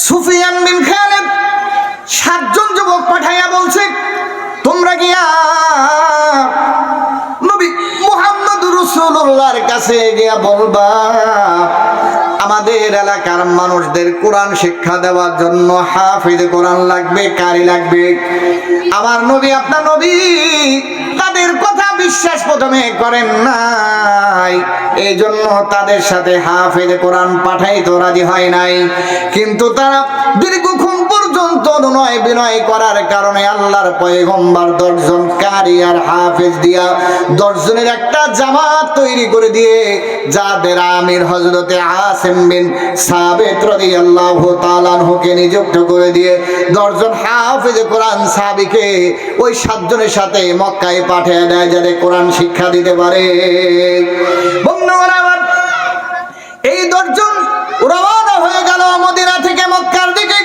সুফিয়ান বিন খালেদ সাতজন যুবক পাঠাইয়া বলছে, তোমরা গিয়া নবী মুহাম্মদ রসুল্লাহর কাছে গিয়া বলবা, আমাদের এলাকার মানুষদের কোরআন শিক্ষা দেওয়ার জন্য হাফিজ কোরআন লাগবে, কারি লাগবে। আমার নবী, আপনার নবী, তাদের বিশ্বাস প্রথমে করেন নাই। এই জন্য তাদের সাথে হাফিজ কোরআন পাঠাইতে রাজি হয় নাই। কিন্তু তারা দীর্ঘক্ষণ পর্যন্ত নয় বিনয় করার কারণে আল্লাহর দশজন কারি আর হাফিজ দিয়া দশজনের একটা জামাত তৈরি করে দিয়ে যাদের আমির হজরতে আসেম বিন সাবেত রাদিয়াল্লাহু তাআলা আনহুকে নিযুক্ত করে দিয়ে দশজন হাফিজ কোরআন সাহাবীকে ওই সাতজনের সাথে মক্কায় পাঠিয়ে দেয় যাতে কোরআন শিক্ষা দিতে পারে। এই দশজন রওনা হয়ে গেল মদিনা থেকে মক্কার দিকে।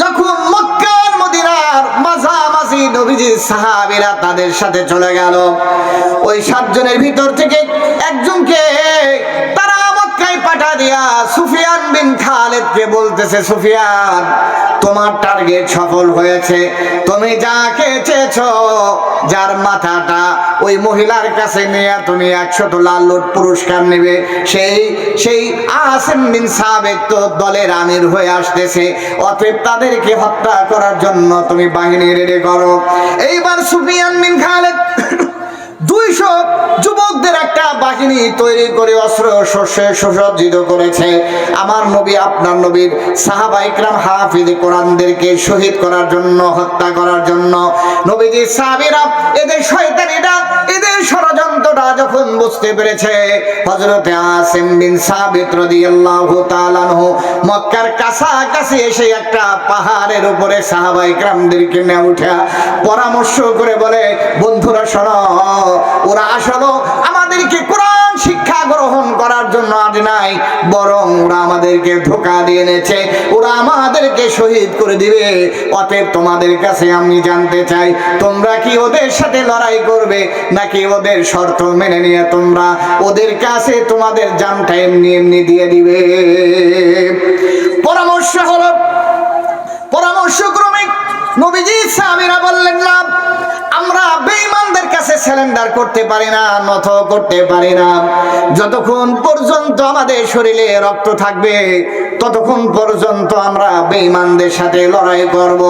যখন মক্কার মদিনার মাঝামাঝি নবীজির সাহাবীরা তাদের সাথে চলে গেল। ওই সাতজনের ভিতর থেকে একজনকে তারা মক্কায় পাঠা দিয়া সুফিয়ান বিন খালেদকে বলতেছে, সুফিয়ান তোমার টার্গেট সফল হয়েছে। তুমি যাকে চেয়েছ যার মাথাটা ওই মহিলার কাছে নিয়ে তুমি একশত লাল লোট পুরস্কার নেবে। সেই সেই আসেম বিন সাবেক তো দলের আমির হয়ে আসতেছে। অতএব তাদেরকে হত্যা করার জন্য তুমি বাহিনী রেডি করো। এইবার সুফিয়ান বিন খালেদ দুইশো যুবকদের একটা বাহিনী তৈরি করে অস্ত্র শস্যে সুসজ্জিত করেছে। আমার নবী, আপনার নবীর সাহাবা ইকরাম হাফিজ কোরআনদেরকে শহীদ করার জন্য, হত্যা করার জন্য। নবীজি সাহাবিরা, এদের শয়তানিটা এদের যখন বুঝতে পেরেছে, হযরতে আসিম বিন সাবিত রাদিয়াল্লাহু তাআলা আনহু মক্কার কাছাকাছি এসে একটা পাহাড়ের উপরে সাহাবাই کرامদেরকে নিয়ে উঠা পরামর্শ করে বলে, বন্ধুরা শোনো, ওরা আসলো, আমাদেরকে কোরআন শিক্ষা গ্রহণ করার জন্য আজ নাই, বরং ওরা আমাদেরকে ধোকা দিয়ে এনেছে। ওরা আমাদেরকে শহীদ করে দিবে। অতএব তোমাদের কাছে আমি জানতে চাই, তোমরা কি ওদের সাথে লড়াই করবে? নাকি ওদের শর্ত মেনে নিয়ে তোমরা ওদের কাছে তোমাদের জানটা এমনি এমনি দিয়ে দিবে? পরামর্শ হলো সিলিন্ডার করতে পারি না নত করতে পারি না। যতক্ষণ পর্যন্ত আমাদের শরীরে রক্ত থাকবে, ততক্ষণ পর্যন্ত আমরা বেঈমানদের সাথে লড়াই করব।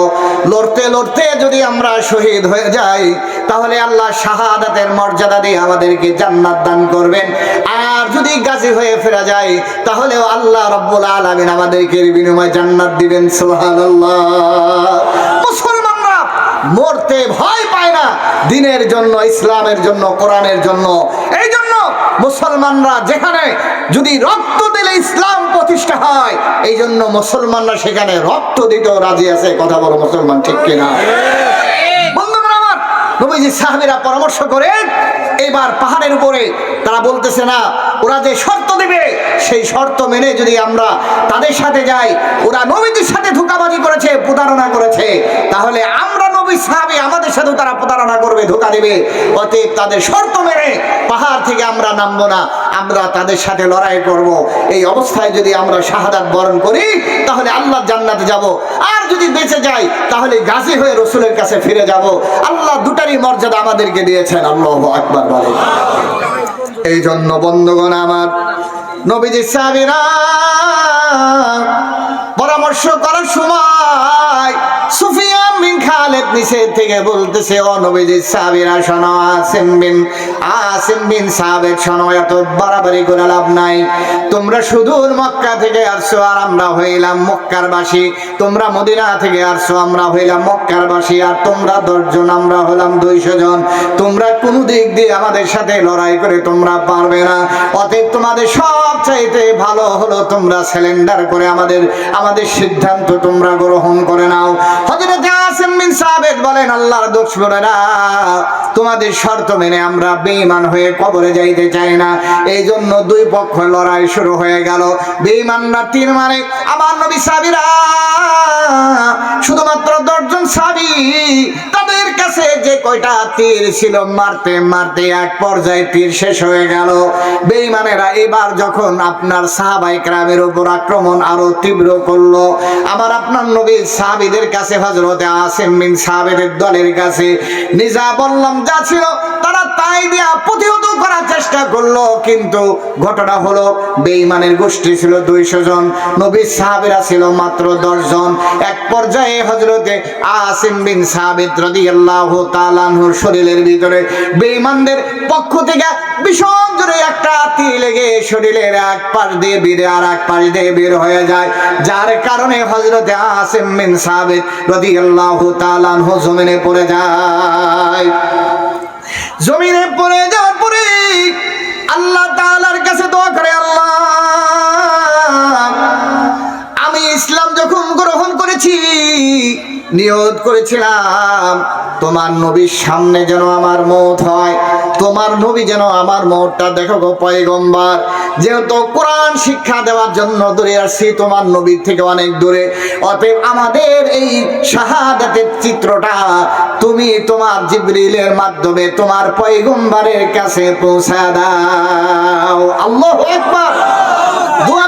লড়তে লড়তে যদি আমরা শহীদ হয়ে যাই, তাহলে আল্লাহ শাহাদাতের মর্যাদা দিয়ে আমাদেরকে জান্নাত দান করবেন। আর যদি গাজী হয়ে ফেরা যায় তাহলেও আল্লাহ রব্বুল আলামিন আমাদেরকে বিনিময় জান্নাত দিবেন, সুবহানাল্লাহ। মুসলমানরা মরতে ভয় পায় না দিনের জন্য, ইসলামের জন্য, কোরআনের জন্য। এই জন্য মুসলমানরা যেখানে যদি রক্ত দিলে ইসলাম প্রতিষ্ঠা হয়, এই জন্য মুসলমানরা সেখানে রক্ত দিতেও রাজি আছে। কথা বলো, মুসলমান ঠিক কিনা? পরামর্শ করে এবার পাহাড়ের উপরে তারা বলতেছে না, ওরা যে শর্ত দিবে, সেই শর্ত মেনে যদি আমরা তাদের সাথে যাই, ওরা নবীজির সাথে ধোকাবাজি করেছে, প্রতারণা করেছে, তাহলে আমরা নবী সাহাবী আমাদের সাথেও তারা প্রতারণা করবে, ধোকা দিবে। অতএব তাদের শর্ত মেনে পাহাড় থেকে আমরা নামবো না, আমরা তাদের সাথে লড়াই করব। এই অবস্থায় যদি আমরা শাহাদাত বরণ করি, তাহলে আল্লাহ জান্নাতে যাব। আর যদি বেঁচে যাই, তাহলে গাজী হয়ে রসুলের কাছে ফিরে যাব। আল্লাহ দুটারই মর্যাদা আমাদেরকে দিয়েছেন, আল্লাহ আকবার বলে। এই জন্য বন্ধুগণ আমার নবীজি সাহাবীরা পরামর্শ করার সময় বিন খালেদ নিচে থেকে বলতেছে, ও নবীজি সাহাবীরা শোনো, আসিম বিন আসিম বিন সাহাবেদ শোনো, এত বাড়াবাড়ি করে লাভ নাই। তোমরা সুদূর মক্কা থেকে আসছো আর আমরা হইলাম মক্কার বাসী। তোমরা মদিনা থেকে আসছো, আমরা হইলাম মক্কার বাসী। আর তোমরা দশজন, আমরা হলাম দুইশো জন। তোমরা কোন দিক দিয়ে আমাদের সাথে লড়াই করে তোমরা পারবে না। অতএব তোমাদের সব চাইতে ভালো হলো তোমরা সিলিন্ডার করে আমাদের আমাদের সিদ্ধান্ত তোমরা গ্রহণ করে নাও। আসিম বিন সাবেদ বলেন, আল্লাহর দুশমনেরা তোমাদের শর্ত মেনে আমরা বেইমান হয়ে কবরে যাইতে চাই না। এই জন্য দুই পক্ষ লড়াই শুরু হয়ে গেল। বেইমান না তীর মানে আমার নবী সাবিরা শুধুমাত্র দশজন সাবি, তাদের কাছে যে কয়টা তীর ছিল, মারতে মারতে এক পর্যায়ে তীর শেষ হয়ে গেল। বেঈমানেরা এবার যখন আপনার সাহাবাই ক্রামের উপর আক্রমণ আরও তীব্র করল, আমার আপনার নবী সাহাবিদের কাছে হজরতে আসেম বিন সাহাবেদের দলের কাছে নিজা বললাম, যা ছিল তারা তাই দিয়া প্রতিহত করার চেষ্টা করল। কিন্তু ঘটনা হলো বেইমানের গোষ্ঠী ছিল দুইশো জন নবী সাহাবেরা ছিল মাত্র দশ জন এক পর্যায়ে হজরতে আসিম বিন সাহাবিদ রাদিয়াল্লাহু তাআলার শরীরের ভিতরে বেঈমানদের পক্ষ থেকে ভীষণ জোরে একটা তীর লেগে শরীরের এক পাশ দিয়ে বেরিয়ে আর এক পাশ দিয়ে বের হয়ে যায়। যার কারণে হজরতে আসিম বিন সাহাবিদ রাদিয়াল্লাহু তাআলা জমিনে পড়ে যায়। জমিনে পড়ে যাওয়ার পরে আল্লাহ নিয়ত করেছিলাম। তোমার নবীর সামনে যেন আমার মত হয়, তোমার নবী যেন আমার মতটা দেখো গো পয়গম্বর। যেহেতু কোরআন শিক্ষা দেওয়ার জন্য দূরে আসছি তোমার নবীর থেকে অনেক দূরে। অতএব আমাদের এই শাহাদাতের চিত্রটা তুমি তোমার জিবরিলের মাধ্যমে তোমার পয়গম্বরের কাছে পৌঁছা দাও। আল্লাহু আকবার। দোয়া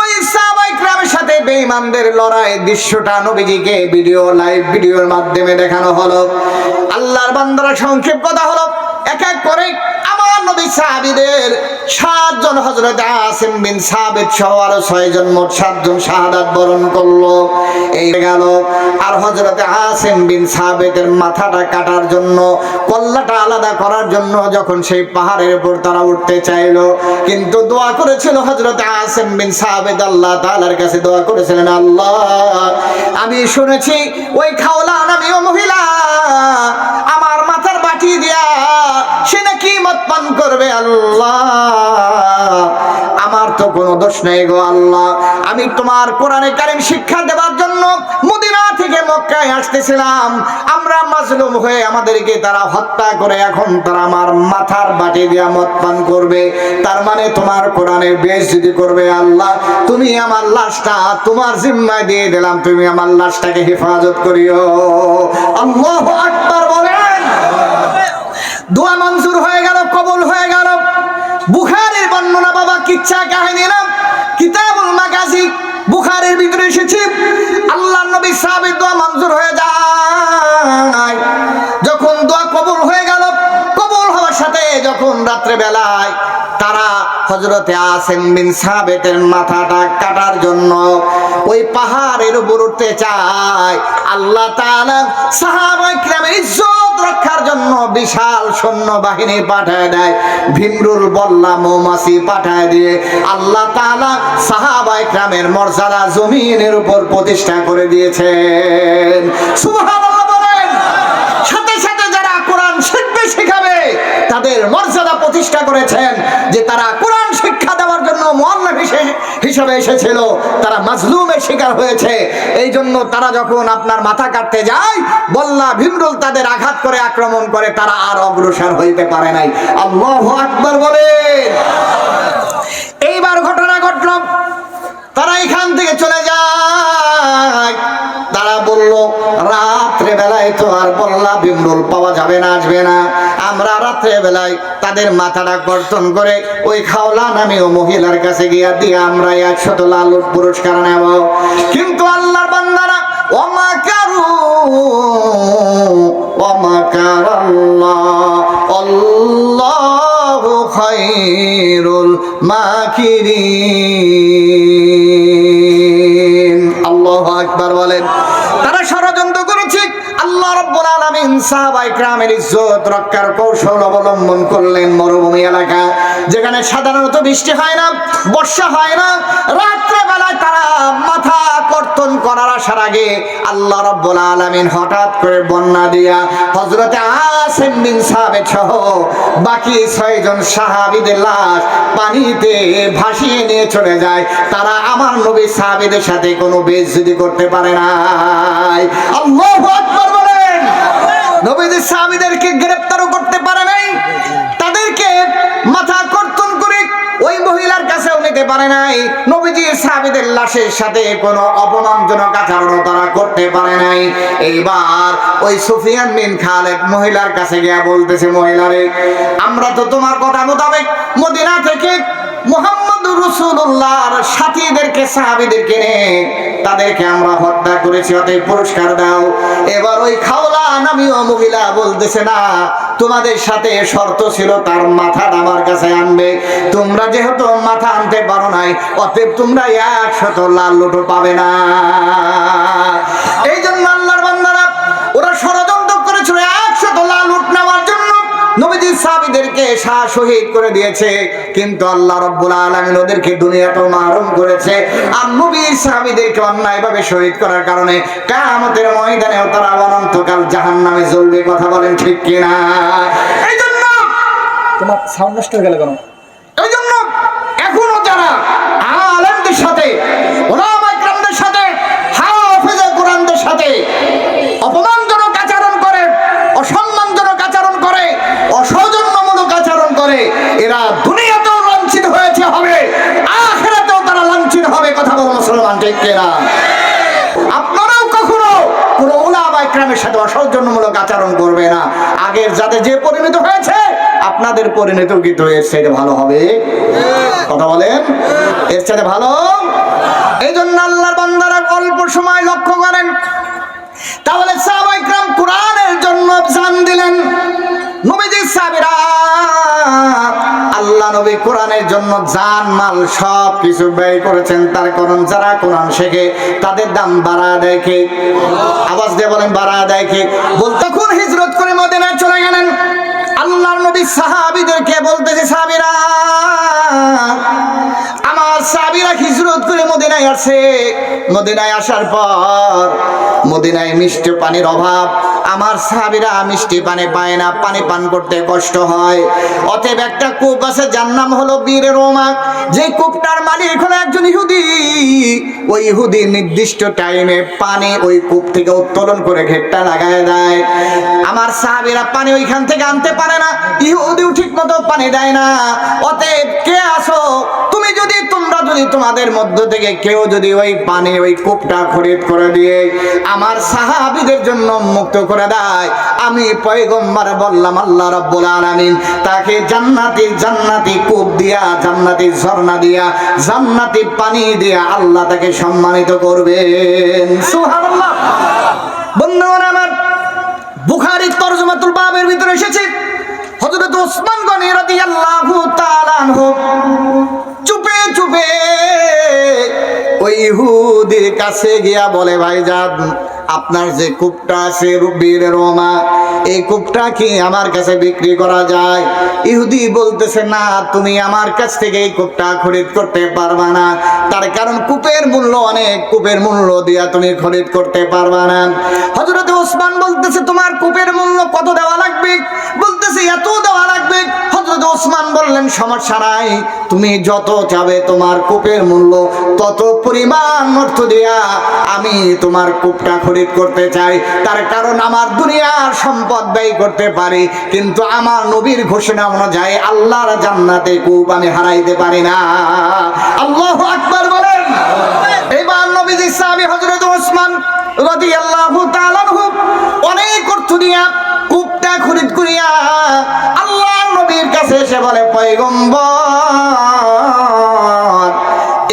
ওই সাহাবাই ক্রামের সাথে বেঈমানদের লড়াই দৃশ্যটা নবীজিকে ভিডিও, লাইভ ভিডিওর মাধ্যমে দেখানো হলো। আল্লাহর বান্দারা সংক্ষেপ কথা হলো, এক এক করে নবী সাহাবীদের সাতজন হযরত আসিম বিন সহ আরও মোট সাতজন শাহাদাত বরণ করল। এই গেল। আর হযরত আসিম বিন মাথাটা কাটার জন্য, কল্লাটা আলাদা করার জন্য যখন সেই পাহাড়ের উপর তারা উঠতে চাইলো, কিন্তু দোয়া করেছিল হযরত আসিম বিন সাবিত। আল্লাহ তাআলার কাছে দোয়া করেছিলেন, আল্লাহ, আমি শুনেছি ওই খাওলা নামীয় মহিলা, আমার মাথার বাটি দিয়া পান করবে আল্লাহ। আমার তো কোনো দোষ নেই গো আল্লাহ। আমি তোমার কোরআনে কারিম শিক্ষা দেওয়ার জন্য মদিনা থেকে মক্কায় আসতেছিলাম। আমরা মাজলুম হয়ে আমাদেরকে তারা হত্যা করে এখন তারা আমার মাথার বাটি দিয়া মত পান করবে। তার মানে তোমার কোরআনের বেশ যদি করবে আল্লাহ, তুমি আমার লাশটা তোমার জিম্মায় দিয়ে দিলাম। তুমি আমার লাশটাকে হেফাজত করিও। আল্লাহ আকবার বলেন। দোয়া মঞ্জুর হয়ে গেল কবুল হয়ে গেল বুখারের বর্ণনা বাবা, কিচ্ছা কাহিনী না? কিতাবুল মাগাজি, বুখারের ভিতরে এসেছে। আল্লাহ নবী সাহাবের দোয়া মঞ্জুর হয়ে যায়। যখন দোয়া কবুল হয়ে গেল, কবুল হওয়ার সাথে যখন রাত্রে বেলায় তারা হজরতে আসেন বিন সাবেতের মাথাটা কাটার জন্য ওই পাহাড়ের উপর উঠতে চায়, আল্লাহ তাআলা সাহাবায়ে কিরামের ইজ্জত রক্ষার জন্য বিশাল সৈন্য বাহিনী পাঠায় দেয়। ভীমরুল বল্লা মৌমাছি পাঠায় দিয়ে আল্লাহ তাআলা সাহাবাই গ্রামের মর্যাদা জমিনের উপর প্রতিষ্ঠা করে দিয়েছেন। সুবহানাল্লাহ বলেন সাথে সাথে যারা কোরআন শিখবে শেখাবে তাদের মর্যাদা প্রতিষ্ঠা করেছেন যে তারা কোরআন শিক্ষা দেওয়ার জন্য মোয়াল্লা হিসেবে এসেছিল। তারা মাজলুমের শিকার হয়েছে। এই জন্য তারা যখন আপনার মাথা কাটতে যায়, বল্লা ভীমরুল তাদের আঘাত করে আক্রমণ করে, তারা আর অগ্রসর হইতে পারে নাই। আল্লাহ আকবর বলেন। এইবার ঘটনা ঘটল। তারা এখান থেকে চলে যায়। তারা বলল তো আর বিমরুল পাওয়া যাবে না, আসবে না। আমরা রাত্রে বেলায় তাদের মাথাটা কর্তন করে ওই খাওলা নামে ও মহিলার কাছে গিয়া দিয়ে আমরা একশত লাল পুরস্কার নেব। কিন্তু আল্লাহর একরামের ইজ্জত রক্ষার কৌশল অবলম্বন করলেন মরুভূমি এলাকা, যেখানে সাধারণত বৃষ্টি হয় না, বর্ষা হয় না। রাত্রে বেলায় তারা মাথা কর্তন করার আসার আগে আল্লাহ রব্বুল আলমিন হঠাৎ করে বন্যা দিয়া হজরতে আসেন বিন সাবেত সহ বাকি ছয়জন সাহাবিদের লাশ পানিতে ভাসিয়ে নিয়ে চলে যায়। তারা আমার নবী সাহাবিদের সাথে কোনো বেজ যদি করতে পারে না আল্লাহু আকবার। নবীদের সাহাবীদেরকে গ্রেফতারও করতে পারে নাই। তাদেরকে মাথা কর্তন করে ওই মহিলার কাছেও নিতে পারে নাই। নবীজির সাহাবীদের লাশের সাথে কোনো অপমানজনক আচরণ তারা করতে পারে নাই। এইবার ওই সুফিয়ান বিন খালেদ মহিলার কাছে গিয়ে বলতেছে, মহিলারে, আমরা তো তোমার কথা মোতাবেক মদিনা থেকে মোহাম্মদ রসুল্লাহর সাথীদেরকে, সাহাবিদেরকে নিয়ে তাদেরকে আমরা হত্যা করেছি, অতএব পুরস্কার দাও। এবার ওই খাওলা নামীয় মহিলা বলতেছে, না, তোমাদের সাথে শর্ত ছিল, তার মাথা আমার কাছে আনবে। তোমরা যেহেতু মাথা আনতে পারো নাই, অতএব তোমরা একশত লাল লোটো পাবে না। এই জন্য আল্লাহর সাহাবীদেরকে শাহ শহীদ করে দিয়েছে। কিন্তু আল্লাহ রব্বুল আলমিন ওদেরকে দুনিয়াতেও মাহরুম করেছে। আর নবীর সাহাবিদেরকে অন্যায়ভাবে শহীদ করার কারণে কামতের ময়দানেও তারা অনন্তকাল জাহান নামে জ্বলবে, কথা বলেন ঠিক কিনা? তোমার সাউন্ড নষ্ট হয়ে গেল কেন এই জন্য এখনও যারা আলেমদের সাথে ওলামা ইকরামদের সাথে হাফেজে কোরআনদের সাথে অপমানজনক আচরণ করে অসম্মানজনক আচরণ করে অসৌজন্যমূলক আচরণ করে এরা দুনিয়াতেও লাঞ্ছিত হয়েছে হবে আখেরাতেও তারা লাঞ্ছিত হবে কথা বলো মুসলমান ঠিক কিনা আপনারাও কখনো কোন ওলামা ইকরামের সাথে অসৌজন্যমূলক আচরণ করবে না। আগের যাতে যে পরিণত হয়েছে, আপনাদের পরিণত কিন্তু এর সাথে ভালো হবে। কথা বলেন? এর সাথে ভালো? এই জন্য আল্লাহর বান্দারা অল্প সময় লক্ষ্য করেন। নবী কোরআনের জন্য জান, মাল সব কিছু ব্যয় করেছেন। তার কারণ যারা কোরআন শেখে, তাদের দাম বাড়া দেয় কে? আওয়াজ দিয়ে বলেন বাড়া দেয় কে? বলতে কোন হিজরত করে মদিনায় চলে গেলেন। আল্লাহর নবী সাহাবিদেরকে বলতেছে, সাহাবিরা সাহাবীরা হিজরত করে মদিনায় আসে। মদিনায় আসার পর মদিনায় মিষ্টি পানির অভাব। আমার সাহাবীরা মিষ্টি পানি পায় না, পানি পান করতে কষ্ট হয়। অতএব একটা কূপ আছে, যার নাম হলো বীরের রোমা। যে কূপটার মালিক হলো একজন ইহুদি। ওই ইহুদি নির্দিষ্ট টাইমে পানি ওই কূপ থেকে উত্তোলন করে ঘেরটা লাগায় দেয়। আমার সাহাবীরা পানি ওইখান থেকে আনতে পারে না। ইহুদিও ঠিক মতো পানি দেয় না। অতএব কে আসো তুমি যদি যদি তোমাদের মধ্য থেকে কেউ যদি ওই পানি ওই কূপটা খরিদ করে দিয়ে আমার সাহাবীদের জন্য মুক্ত করে দেয়, আমি পয়গম্বর বললাম, আল্লাহ রাব্বুল আলামিন তাকে জান্নাতি জান্নাতি কূপ দিয়া, জান্নাতি ঝর্ণা দিয়া, জান্নাতি পানি দিয়া আল্লাহ তাকে সম্মানিত করবেন। সুবহানাল্লাহ। বন্ধুরা আমার বুখারীর তরজমাতুল বাবের ভিতরে এসেছে। হযরত ওসমান গনি রাদিয়াল্লাহু তাআলা আনহু চুপে চুপে ওই ইহুদির কাছে গিয়া বলে ভাই ভাইজান আপনার যে কূপটা আছে রুবির রোমা এই কূপটা কি আমার কাছে বিক্রি করা যায়? ইহুদি বলতেছে, না, তুমি আমার কাছ থেকে এই কূপটা খরিদ করতে পারবা না। তার কারণ কূপের মূল্য অনেক, কূপের মূল্য দিয়া তুমি খরিদ করতে পারবা না। হজরত ওসমান বলতেছে, তোমার কূপের মূল্য কত দেওয়া লাগবে? বলতেছে, এত দেওয়া লাগবে। হজরত ওসমান বললেন, সমস্যা নাই, তুমি যত চাবে তোমার কূপের মূল্য তত পরিমাণ অর্থ দিয়া আমি তোমার কূপটা খরিদ করতে চাই, তার কারণ আমার দুনিয়ার সম্পদ ব্যয় করতে পারি, কিন্তু আমার নবীর ঘোষণা অনুযায়ী আল্লাহর জান্নাতে কূপ আমি হারাইতে পারি না। আল্লাহ আকবার বলেন। এবার নবীজি সাহাবী হজরত ওসমান তাআলা আনহু অনেক অর্থ দিয়া কূপটা খরিদ করিয়া আল্লাহ নবীর কাছে এসে বলে, পয়গম্বর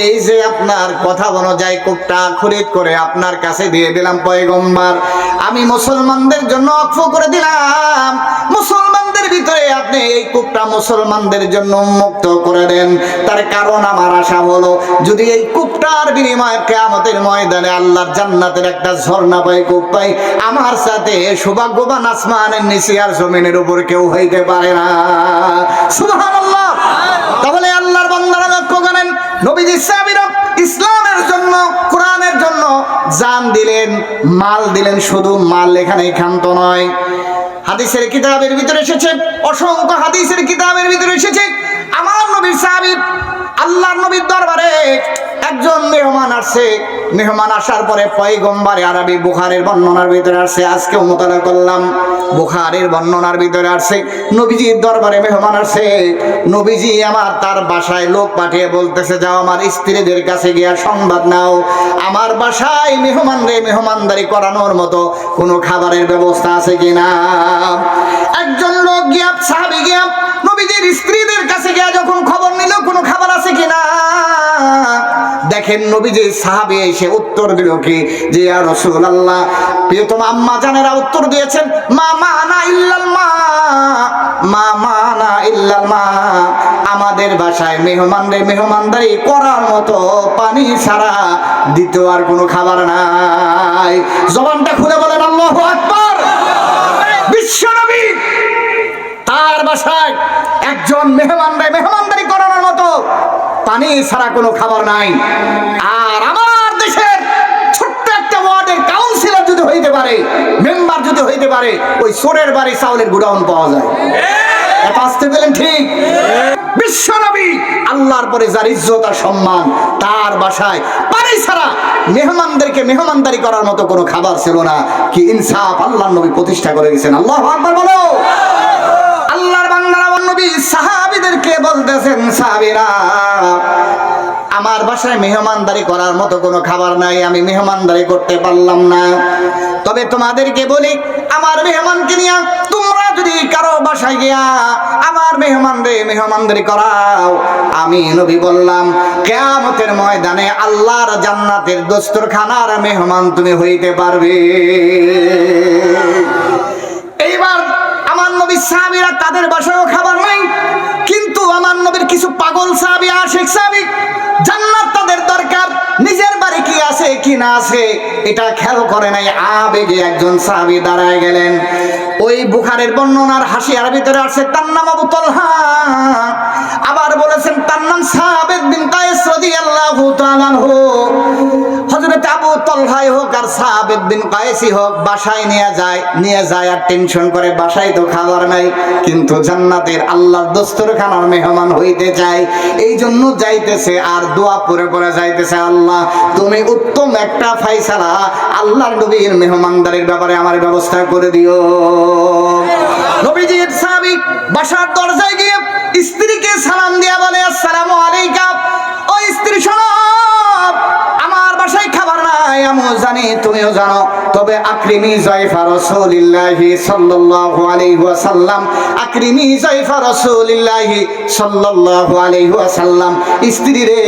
এই যে আপনার কথা অনুযায়ী কূপটা খরিদ করে আপনার কাছে দিয়ে দিলাম পয়গম্বর। আমি মুসলমানদের জন্য অক্ষ করে দিলাম। মুসলমানদের ভিতরে আপনি এই কূপটা মুসলমানদের জন্য উন্মুক্ত করে দেন। তার কারণ আমার আশা হলো, যদি এই কূপটার বিনিময়ে কেয়ামতের ময়দানে আল্লাহর জান্নাতের একটা ঝর্ণা পাই, কূপ পাই, আমার সাথে সৌভাগ্যবান আসমানের নিচে আর জমিনের উপর কেউ হইতে পারে না। সুবহানাল্লাহ তাহলে আল্লাহর বান্দারা লক্ষ্য করেন নবীজি সাহাবীরা ইসলামের জন্য, কোরআনের জন্য জান দিলেন, মাল দিলেন, শুধু মাল এখানে ক্ষান্ত নয়। হাদিসের কিতাবের ভিতরে এসেছে, অসংখ্য হাদিসের কিতাবের ভিতরে এসেছে আল্লাহর নবীর দরবারে একজন মেহমান আসছে। মেহমান আসার পরে পয়গম্বারে আরবি বুখারের বর্ণনার ভিতরে আসছে, আজকেও মোতালা করলাম, বুখারের বর্ণনার ভিতরে আসছে, নবীজির দরবারে মেহমান আসছে। নবীজি আমার তার বাসায় লোক পাঠিয়ে বলতেছে, যাও আমার স্ত্রীদের কাছে গিয়া সংবাদ নাও। আমার বাসায় মেহমান রে, মেহমানদারি করানোর মতো কোনো খাবারের ব্যবস্থা আছে কিনা? একজন লোক গিয়া, সাহাবি গিয়া নবীজির স্ত্রীদের কাছে গিয়া যখন খবর নিল, কোনো খাবার আছে কিনা দেখেন নবীজি সাহাবি এসে উত্তর দিল কি? যে, ইয়া রাসূলুল্লাহ, প্রিয়তম আম্মা জানেরা উত্তর দিয়েছেন, মা মানা ইল্লাল মা মা মানা ইল্লাল মা। আমাদের বাসায় মেহমান রে মেহমানদারি করার মতো পানি ছাড়া দ্বিতীয় আর কোনো খাবার নাই। জবানটা খুলে বলেন, আল্লাহু আকবার! বিশ্বনবী তার বাসায়। একজন মেহমান রে মেহমানদারি করানোর মতো পানি ছাড়া কোনো খাবার নাই। আর আমার দেশের ছোট্ট একটা ওয়ার্ডের কাউন্সিলর যদি হইতে পারে, মেম্বার যদি হইতে পারে, ওই সোরের বাড়ি চাউলের গুডাউন পাওয়া যায়। আসতে পেলেন ঠিক? আল্লাহর পরে যার ইজ্জত আর সম্মান, তার বাসায় পানি ছাড়া মেহমানদেরকে মেহমানদারি করার মতো কোনো খাবার ছিল না। কি ইনসাফ আল্লাহ নবী প্রতিষ্ঠা করে গেছেন আল্লাহ আকবার বাংলা। নবী সাহাবিদেরকে বলতেছেন, সাহাবিরা, আমার বাসায় মেহমানদারি করার মতো কোনো খাবার নাই, আমি মেহমানদারি করতে পারলাম না। তবে তোমাদেরকে বলি, আমার মেহমানকে নিয়ে তোমরা যদি কারও বাসায় গিয়া আমার মেহমান মেহমানদারি করাও, আমি নবী বললাম, কেয়ামতের ময়দানে আল্লাহর জান্নাতের দস্তরখানার মেহমান তুমি হইতে পারবে। এইবার আমার নবী সাহাবীরা তাদের বাসায়ও খাবার নাই। কিন্তু আমার নবীর কিছু পাগল সাহাবী আশেখ সাহাবী, জান্নাত তাদের দরকার। নিজের বাড়ি কি আছে, কি না আছে, এটা খেয়াল করে নাই। আবেগে একজন সাহাবী দাঁড়ায় গেলেন। ওই বুখারের বর্ণনার হাসিয়ার ভিতরে আছে তার নাম আবু তলহা। আবার বলেছেন, তার নাম সাহাবেদ বিন কায়েস রাদিয়াল্লাহু তাআলা হযরত আবু তলহাই হোক আর সাহাবেদ বিন কায়েসই হোক, বাসায় নিয়ে যায় নিয়ে যায় আর টেনশন করে, বাসায় তো খাবার নাই, কিন্তু জান্নাতের আল্লাহর দস্তরখানার মেহমান হইতে চায়। এই জন্য যাইতেছে আর দোয়া পরে পরে যাইতেছে, আল্লাহ, তুমি উত্তম একটা ফাইসালা আল্লাহর নবীর মেহমানদারির ব্যাপারে আমার ব্যবস্থা করে দিও। নবীজির সাহাবী বাসার দরজায় গিয়ে স্ত্রীকে সালাম দিয়া বলে, আসসালামু আলাইকা। জানি, তুমিও জানো। তবে আকরিমি জয়ফা রাসূলিল্লাহি সাল্লাল্লাহু আলাইহি ওয়াসাল্লাম, আকরিমি জয়ফা রাসূলিল্লাহি সাল্লাল্লাহু আলাইহি ওয়াসাল্লাম, স্ত্রী রে,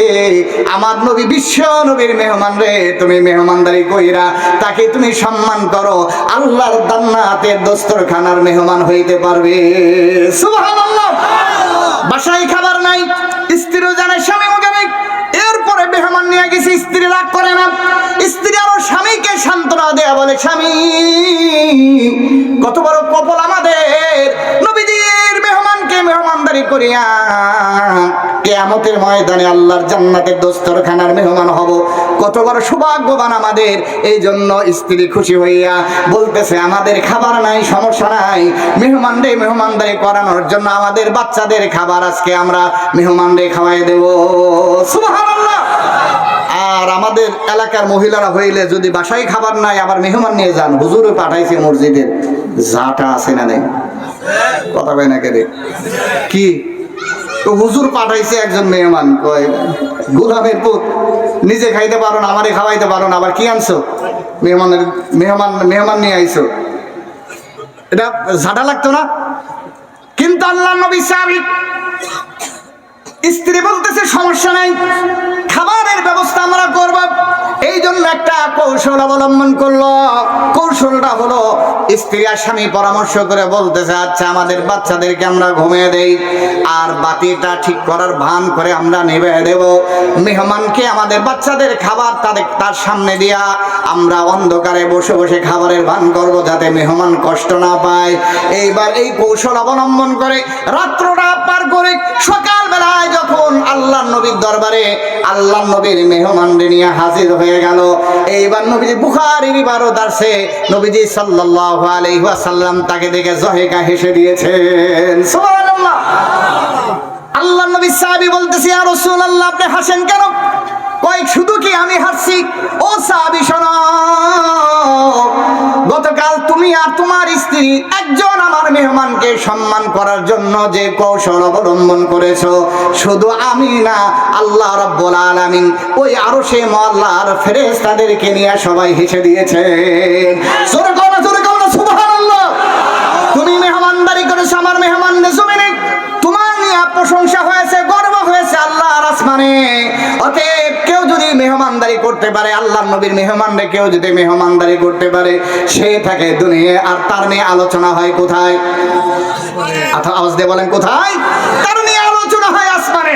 আমার নবী বিশ্ব নবীর মেহমান রে, তুমি মেহমানদারি কইরা তাকে তুমি সম্মান করো, আল্লাহর জান্নাতের দস্তরখানার মেহমান হইতে পারবে। সুবহানাল্লাহ! বাসায় খাবার নাই, স্ত্রীও জানে, স্বামীও জানে। এরপরে মেহমান নিয়ে গেছে স্ত্রী রাগ সান্ত্বনা দেয়া বলে স্বামী। কত বড় কপল আমাদের। নবীদের মেহমানকে মেহমানদারি করিয়া কেয়ামতের ময়দানে আল্লাহর জান্নাতের দস্তরখানার মেহমান হব। কত বড় সৌভাগ্যবান আমাদের। এই জন্য স্ত্রী খুশি হইয়া বলতেছে, আমাদের খাবার নাই, সমস্যা নাই। মেহমান রে, মেহমানদারি করানোর জন্য আমাদের বাচ্চাদের খাবার আজকে আমরা মেহমান রে খাওয়াই দেব। সুবহানাল্লাহ। আর আমাদের এলাকার মহিলারা হইলে যদি বাসায় খাবার নাই, আবার মেহমান নিয়ে যান, হুজুরে পাঠাইছে মসজিদের যাটা আছে না নেই? কথা কয় না কেরে? কি? হুজুর পাঠাইছে একজন মেহমান, কয়, গুলামের পুত, নিজে খাইতে পারো না, আমারে খাওয়াইতে পারো না, আবার কি আনছো? মেহমানের, মেহমান মেহমান নিয়ে আইছো। এটা ঝাঁটা লাগতো না? কিন্তু আল্লাহ নবী সাহাবী স্ত্রী বলতেছে, সমস্যা নাই। খাবারের ব্যবস্থা আমরা করব। এই জন্য একটা কৌশল অবলম্বন করল। কৌশলটা হলো, স্ত্রী আর স্বামী পরামর্শ করে বলতেছে আচ্ছা আমাদের বাচ্চাদেরকে আমরা ঘুমিয়ে দেই। আর বাতিটা ঠিক করার ভান করে আমরা নেবে দেব। মেহমানকে আমাদের বাচ্চাদের খাবার তাদের, তার সামনে দিয়া আমরা অন্ধকারে বসে বসে খাবারের ভান করব, যাতে মেহমান কষ্ট না পায়। এইবার এই কৌশল অবলম্বন করে রাত্রটা পার করে। সকাল বেলায় যখন আল্লাহ নবীর দরবারে আল্লাহ নবীর মেহমান নিয়ে হাজির হয়ে গেল, এইবার নবীজি বুখারির বারো দাসে নবীজি সাল্লাহ আলাইহি ওয়াসাল্লাম তাকে দেখে জহেকা হেসে দিয়েছেন। আল্লাহ নবী সাহাবী বলতেছি আর রাসূলুল্লাহ, আপনি হাসেন কেন? কয় শুধু কি আমি হাসছি ও শোনো। গতকাল তুমি আর তোমার স্ত্রী একজন আমার মেহমানকে সম্মান করার জন্য যে কৌশল অবলম্বন করেছ, শুধু আমি না, আল্লাহ রব্বুল আলামিন ওই আরও সে মহল্লার ফেরেশতাদেরকে নিয়ে সবাই হেসে দিয়েছে তুমি মেহমানদারি করেছ, আমার মেহমানদের জমিনে। তোমার নিয়ে প্রশংসা আসমানে অতএব কেউ যদি মেহমানদারি করতে পারে আল্লাহ নবীর মেহমানরে কেউ যদি মেহমানদারি করতে পারে, সে থাকে দুনিয়া। আর তার নিয়ে আলোচনা হয় কোথায়? আচ্ছা আওয়াজ দিয়ে বলেন কোথায়? তার নিয়ে আলোচনা হয় আসমানে।